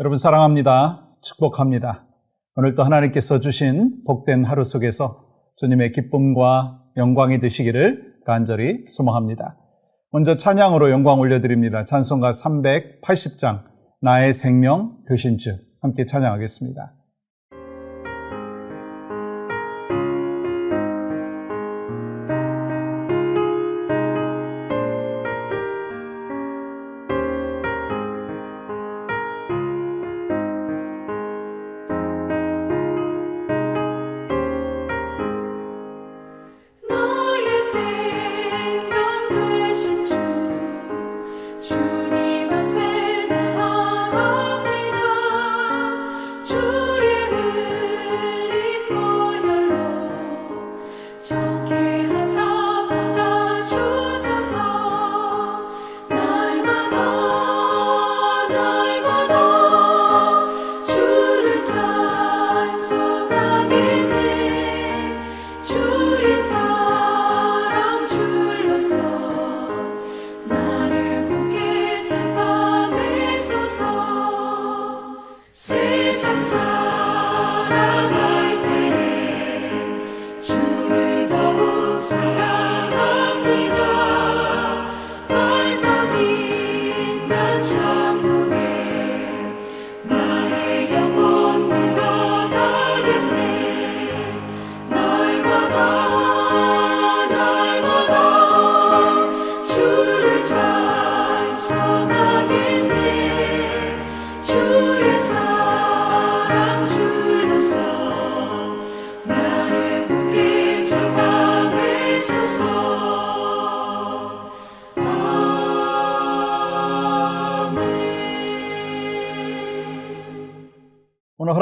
여러분 사랑합니다. 축복합니다. 오늘도 하나님께서 주신 복된 하루 속에서 주님의 기쁨과 영광이 되시기를 간절히 소망합니다. 먼저 찬양으로 영광 올려드립니다. 찬송가 380장 나의 생명 교신주 함께 찬양하겠습니다.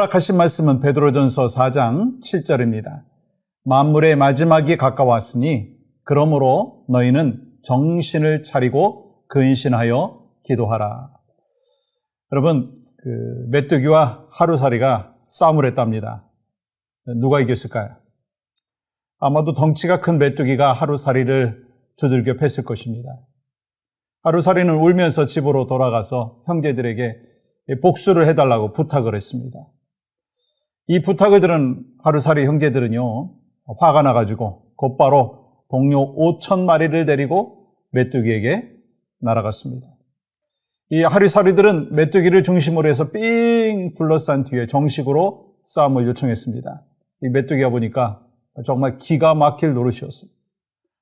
허락하신 말씀은 베드로전서 4장 7절입니다. 만물의 마지막이 가까웠으니 그러므로 너희는 정신을 차리고 근신하여 기도하라. 여러분, 그 메뚜기와 하루살이가 싸움을 했답니다. 누가 이겼을까요? 아마도 덩치가 큰 메뚜기가 하루살이를 두들겨 팼을 것입니다. 하루살이는 울면서 집으로 돌아가서 형제들에게 복수를 해달라고 부탁을 했습니다. 이 부탁을 들은 하루살이 형제들은요, 화가 나가지고 곧바로 동료 5천 마리를 데리고 메뚜기에게 날아갔습니다. 이 하루살이들은 메뚜기를 중심으로 해서 삥 둘러싼 뒤에 정식으로 싸움을 요청했습니다. 이 메뚜기가 보니까 정말 기가 막힐 노릇이었어요.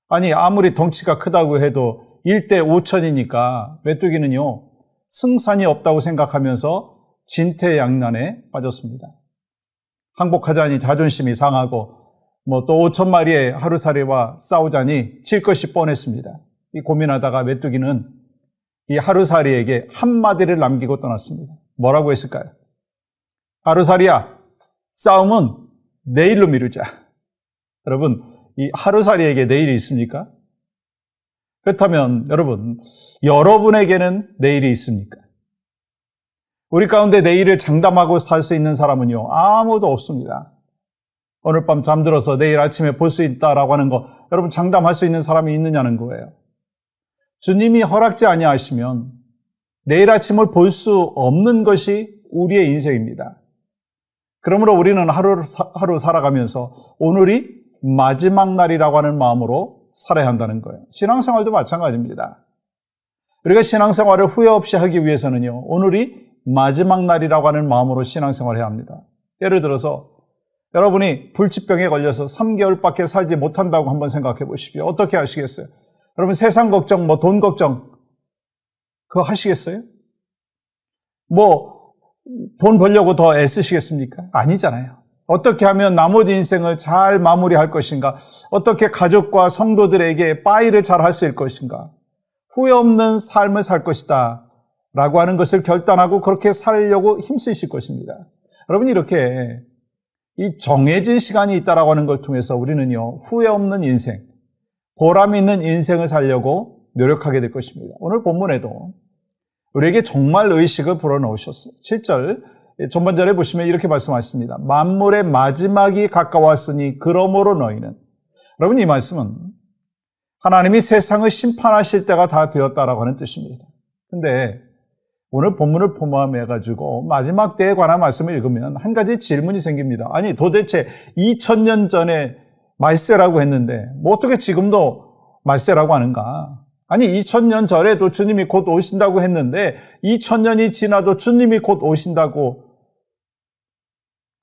아니, 아무리 덩치가 크다고 해도 1대 5천이니까 메뚜기는요, 승산이 없다고 생각하면서 진퇴양난에 빠졌습니다. 항복하자니 자존심이 상하고 뭐 또 5천 마리의 하루살이와 싸우자니 질 것이 뻔했습니다. 이 고민하다가 메뚜기는 이 하루살이에게 한마디를 남기고 떠났습니다. 뭐라고 했을까요? 하루살이야, 싸움은 내일로 미루자. 여러분, 이 하루살이에게 내일이 있습니까? 그렇다면 여러분, 여러분에게는 내일이 있습니까? 우리 가운데 내일을 장담하고 살 수 있는 사람은요, 아무도 없습니다. 오늘 밤 잠들어서 내일 아침에 볼 수 있다라고 하는 거, 여러분 장담할 수 있는 사람이 있느냐는 거예요. 주님이 허락지 아니하시면 내일 아침을 볼 수 없는 것이 우리의 인생입니다. 그러므로 우리는 하루, 하루 살아가면서 오늘이 마지막 날이라고 하는 마음으로 살아야 한다는 거예요. 신앙생활도 마찬가지입니다. 우리가 신앙생활을 후회 없이 하기 위해서는요, 오늘이 마지막 날이라고 하는 마음으로 신앙생활을 해야 합니다. 예를 들어서 여러분이 불치병에 걸려서 3개월밖에 살지 못한다고 한번 생각해 보십시오. 어떻게 하시겠어요? 여러분 세상 걱정, 뭐 돈 걱정, 그거 하시겠어요? 뭐 돈 벌려고 더 애쓰시겠습니까? 아니잖아요. 어떻게 하면 나머지 인생을 잘 마무리할 것인가? 어떻게 가족과 성도들에게 빠이를 잘 할 수 있을 것인가? 후회 없는 삶을 살 것이다. 라고 하는 것을 결단하고 그렇게 살려고 힘쓰실 것입니다. 여러분, 이렇게 이 정해진 시간이 있다라고 하는 걸 통해서 우리는요, 후회 없는 인생, 보람 있는 인생을 살려고 노력하게 될 것입니다. 오늘 본문에도 우리에게 정말 의식을 불어넣으셨어요. 7절 전반절에 보시면 이렇게 말씀하십니다. 만물의 마지막이 가까웠으니 그러므로 너희는 여러분 이 말씀은 하나님이 세상을 심판하실 때가 다 되었다라고 하는 뜻입니다. 근데 오늘 본문을 포함해 가지고 마지막 때에 관한 말씀을 읽으면 한 가지 질문이 생깁니다. 아니, 도대체 2000년 전에 말세라고 했는데, 뭐 어떻게 지금도 말세라고 하는가? 아니, 2000년 전에도 주님이 곧 오신다고 했는데, 2000년이 지나도 주님이 곧 오신다고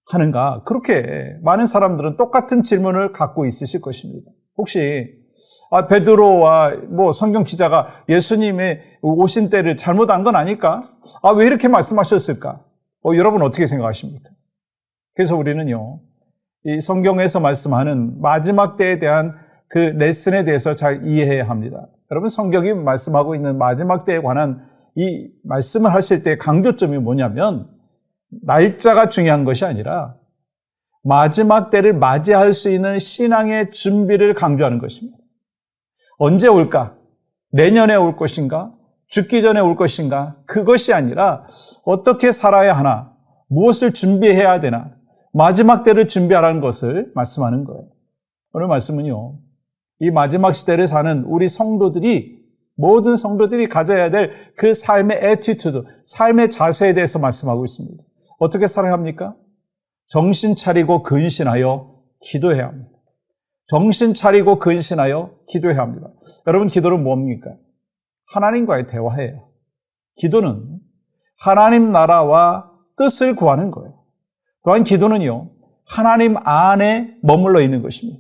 하는가? 그렇게 많은 사람들은 똑같은 질문을 갖고 있으실 것입니다. 혹시 아, 베드로와 뭐 성경 기자가 예수님의 오신 때를 잘못한 건 아닐까? 아, 왜 이렇게 말씀하셨을까? 어, 여러분 어떻게 생각하십니까? 그래서 우리는요, 이 성경에서 말씀하는 마지막 때에 대한 그 레슨에 대해서 잘 이해해야 합니다. 여러분 성경이 말씀하고 있는 마지막 때에 관한 이 말씀을 하실 때 강조점이 뭐냐면 날짜가 중요한 것이 아니라 마지막 때를 맞이할 수 있는 신앙의 준비를 강조하는 것입니다. 언제 올까? 내년에 올 것인가? 죽기 전에 올 것인가? 그것이 아니라 어떻게 살아야 하나? 무엇을 준비해야 되나? 마지막 때를 준비하라는 것을 말씀하는 거예요. 오늘 말씀은요. 이 마지막 시대를 사는 우리 성도들이 모든 성도들이 가져야 될 그 삶의 에티튜드, 삶의 자세에 대해서 말씀하고 있습니다. 어떻게 살아야 합니까? 정신 차리고 근신하여 기도해야 합니다. 정신 차리고 근신하여 기도해야 합니다. 여러분, 기도는 뭡니까? 하나님과의 대화예요. 기도는 하나님 나라와 뜻을 구하는 거예요. 또한 기도는요, 하나님 안에 머물러 있는 것입니다.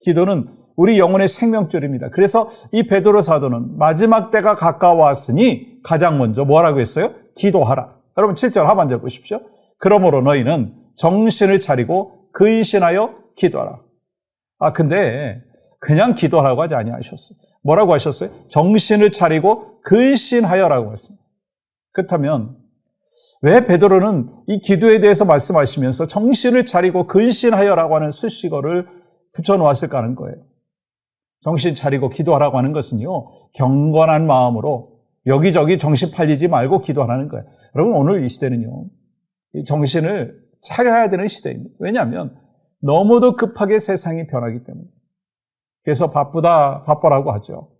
기도는 우리 영혼의 생명줄입니다. 그래서 이 베드로 사도는 마지막 때가 가까웠으니 가장 먼저 뭐라고 했어요? 기도하라. 여러분 7절 하반절 보십시오. 그러므로 너희는 정신을 차리고 근신하여 기도하라. 아 근데 그냥 기도하라고 하지 아니하셨어요. 뭐라고 하셨어요? 정신을 차리고 근신하여라고 했습니다. 그렇다면 왜 베드로는 이 기도에 대해서 말씀하시면서 정신을 차리고 근신하여라고 하는 수식어를 붙여 놓았을까 하는 거예요. 정신 차리고 기도하라고 하는 것은요, 경건한 마음으로 여기저기 정신 팔리지 말고 기도하라는 거예요. 여러분, 오늘 이 시대는요, 이 정신을 차려야 되는 시대입니다. 왜냐하면 너무도 급하게 세상이 변하기 때문에. 그래서 바쁘다, 바빠라고 하죠.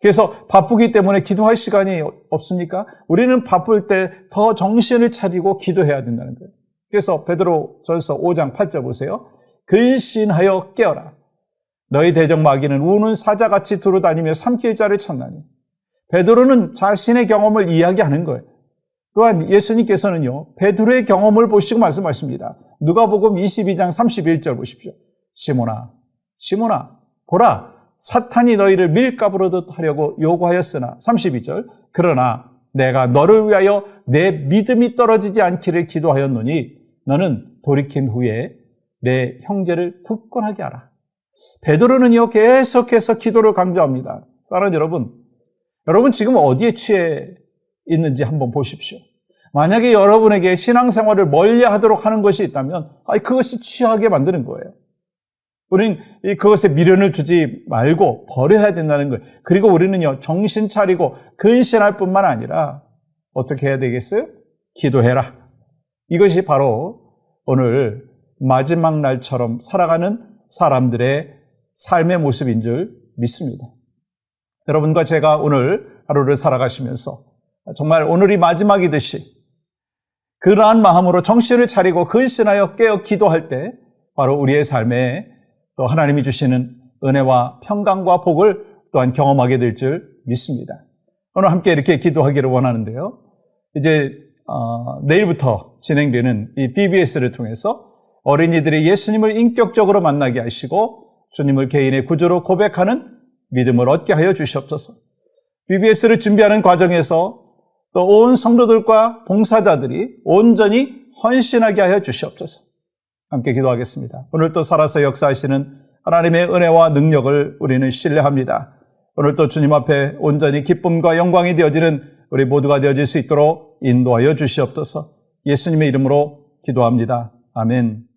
그래서 바쁘기 때문에 기도할 시간이 없습니까? 우리는 바쁠 때 더 정신을 차리고 기도해야 된다는 거예요. 그래서 베드로 전서 5장 8절 보세요. 근신하여 깨어라. 너희 대적 마귀는 우는 사자같이 두루다니며 삼킬 자를 찾나니. 베드로는 자신의 경험을 이야기하는 거예요. 또한 예수님께서는요, 베드로의 경험을 보시고 말씀하십니다. 누가복음 22장 31절 보십시오. 시몬아, 시몬아, 보라, 사탄이 너희를 밀가부르듯 하려고 요구하였으나 32절 그러나 내가 너를 위하여 내 믿음이 떨어지지 않기를 기도하였노니 너는 돌이킨 후에 내 형제를 굳건하게 하라. 베드로는요 계속해서 기도를 강조합니다. 사랑 여러분, 여러분 지금 어디에 취해 있는지 한번 보십시오. 만약에 여러분에게 신앙생활을 멀리 하도록 하는 것이 있다면, 그것이 취하게 만드는 거예요. 우리는 그것에 미련을 두지 말고 버려야 된다는 거예요. 그리고 우리는요, 정신 차리고 근신할 뿐만 아니라 어떻게 해야 되겠어요? 기도해라. 이것이 바로 오늘 마지막 날처럼 살아가는 사람들의 삶의 모습인 줄 믿습니다. 여러분과 제가 오늘 하루를 살아가시면서 정말 오늘이 마지막이듯이 그러한 마음으로 정신을 차리고 근신하여 깨어 기도할 때 바로 우리의 삶에 또 하나님이 주시는 은혜와 평강과 복을 또한 경험하게 될 줄 믿습니다. 오늘 함께 이렇게 기도하기를 원하는데요. 이제 어, 내일부터 진행되는 이 BBS를 통해서 어린이들이 예수님을 인격적으로 만나게 하시고 주님을 개인의 구조로 고백하는 믿음을 얻게 하여 주시옵소서. BBS를 준비하는 과정에서 또 온 성도들과 봉사자들이 온전히 헌신하게 하여 주시옵소서. 함께 기도하겠습니다. 오늘 또 살아서 역사하시는 하나님의 은혜와 능력을 우리는 신뢰합니다. 오늘 또 주님 앞에 온전히 기쁨과 영광이 되어지는 우리 모두가 되어질 수 있도록 인도하여 주시옵소서. 예수님의 이름으로 기도합니다. 아멘.